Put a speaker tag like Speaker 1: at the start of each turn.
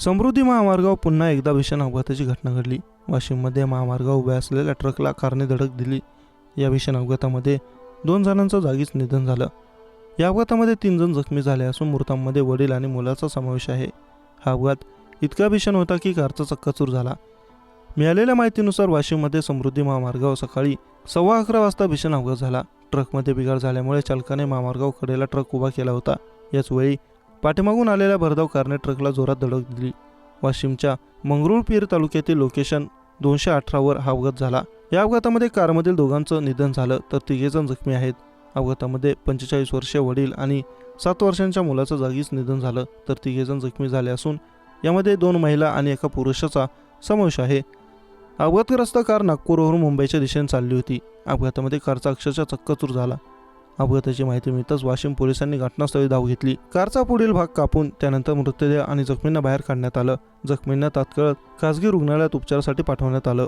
Speaker 1: समृद्धी महामार्गावर पुन्हा एकदा भीषण अपघाताची घटना घडली. वाशिममध्ये महामार्गावर उभ्या असलेल्या ट्रकला कारने धडक दिली. या भीषण अपघातामध्ये दोन जणांचं जागीच निधन झालं. या अपघातामध्ये तीन जण जखमी झाले असून मृतांमध्ये वडील आणि मुलाचा समावेश आहे. हा अपघात इतका भीषण होता की कारचा चक्काचूर झाला. मिळालेल्या माहितीनुसार वाशिममध्ये समृद्धी महामार्गावर सकाळी सव्वा अकरा वाजता भीषण अपघात झाला. ट्रकमध्ये बिघाड झाल्यामुळे चालकाने महामार्गावर कडेला ट्रक उभा केला होता. याचवेळी पाठीमागून आलेल्या भरधाव कारने ट्रकला जोरात धडक दिली. वाशिमच्या मंगरुळपीर तालुक्यातील लोकेशन दोनशे अठरावर हा अपघात झाला. या अपघातामध्ये कारमधील दोघांचं निधन झालं तर तिघेजण जखमी आहेत. अपघातामध्ये पंचेचाळीस वर्षीय वडील आणि सात वर्षांच्या मुलाचं जागीच निधन झालं तर तिघेजण जखमी झाले असून यामध्ये दोन महिला आणि एका पुरुषाचा समावेश आहे. अपघातग्रस्त कार नागपूरवरून मुंबईच्या दिशेने चालली होती. अपघातामध्ये कारचा अक्षरशः चक्काचूर झाला. अपघाताची माहिती मिळताच वाशिम पोलिसांनी घटनास्थळी धाव घेतली. कारचा पुढील भाग कापून त्यानंतर मृतदेह आणि जखमींना बाहेर काढण्यात आलं. जखमींना तात्काळ खासगी रुग्णालयात उपचारासाठी पाठवण्यात आलं.